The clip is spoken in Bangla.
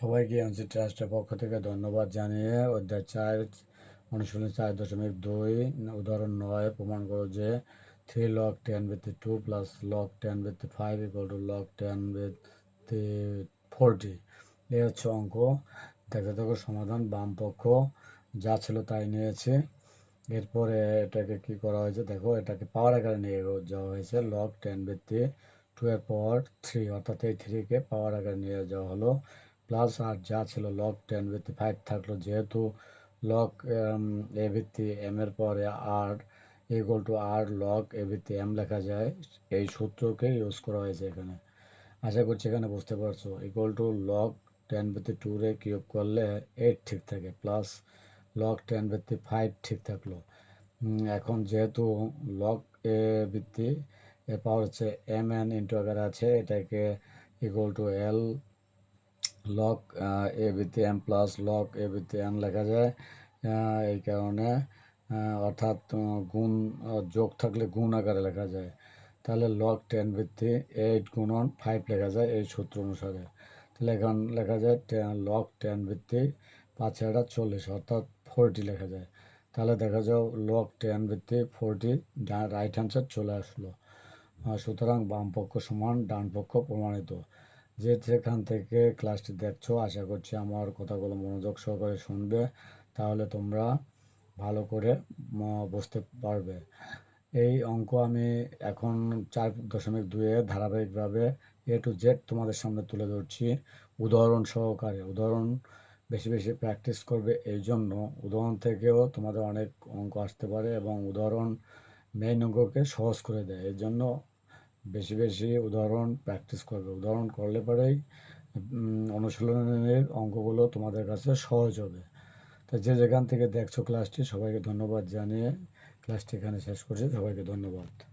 সবাইকে এনসি ট্রাস্টের পক্ষ থেকে ধন্যবাদ জানিয়ে অধ্যায় চার, অনুশীলনী চার দশমিক দুই, উদাহরণ নয়, প্রমাণ করো যে থ্রি লক টেন ভিত্তি টু প্লাস লক টেন ভিত্তি five equal to log ten ভিত্তি ফোরটি এই হচ্ছে অঙ্ক। দেখতে থাকো সমাধান, বাম পক্ষ যা ছিল তাই নিয়েছে। এরপরে এটাকে কি করা হয়েছে? দেখো, এটাকে পাওয়ার আকারে নিয়ে যাওয়া হয়েছে। লক টেন ভিত্তি টু এর পাওয়ার থ্রি অর্থাৎ এই থ্রিকে পাওয়ার আকারে নিয়ে যাওয়া হলো। প্লাস আর যা ছিল লক টেন ভিত্তি ফাইভ থাকল, যেহেতু লক এ ভিত্তি এম এর পরে R equal to R log A ভিত্তি এম লেখা যায়, এই সূত্রকে ইউজ করা হয়েছে এখানে। আশা করছি এখানে বুঝতে পারছ। ইকুয়াল টু লক টেন ভিত্তি টু রে কিউব করলে এইট ঠিক থাকে প্লাস লক টেন ভিত্তি ফাইভ ঠিক থাকল। এখন যেহেতু লক এ ভিত্তি এর পাওয়ার হচ্ছে এম এন ইন্টু আকারে আছে, এটাকে equal to L log A ভিত্তি এম প্লাস লক এ ভিত্তি এম লেখা যায় এই কারণে অর্থাৎ গুণ যোগ থাকলে গুণ আকারে লেখা যায়। তাহলে লক টেন ভিত্তি এইট গুণন ফাইভ লেখা যায় এই সূত্র অনুসারে। তাহলে এখন লেখা যায় লক টেন ভিত্তি পাঁচ হাজার চল্লিশ, অর্থাৎ ফোরটি লেখা যায়। তাহলে দেখা যাও লক টেন ভিত্তি ফোরটি রাইট অ্যান্সার চলে আসলো। সুতরাং বাম পক্ষ সমান ডান পক্ষ প্রমাণিত। যে যেখান থেকে ক্লাসটি দেখছ, আশা করছি আমার কথাগুলো মনোযোগ সহকারে শুনবে। তাহলে তোমরা ভালো করে বুঝতে পারবে। এই অঙ্ক আমি এখন চার দশমিক দুয়ে ধারাবাহিকভাবে এ টু জেড তোমাদের সামনে তুলে ধরছি। উদাহরণ সহকারে, উদাহরণ বেশি বেশি প্র্যাকটিস করবে এই জন্য উদাহরণ থেকেও তোমাদের অনেক অঙ্ক আসতে পারে এবং উদাহরণ মেইন অঙ্ককে সহজ করে দেয়। এই জন্য বেশি বেশি উদাহরণ প্র্যাকটিস করবে। উদাহরণ করলে পরেই অনুশীলনের অঙ্কগুলো তোমাদের কাছে সহজ হবে। তো যে যেখান থেকে দেখছ ক্লাসটি সবাইকে ধন্যবাদ জানিয়ে ক্লাসটি এখানে শেষ করছি। সবাইকে ধন্যবাদ।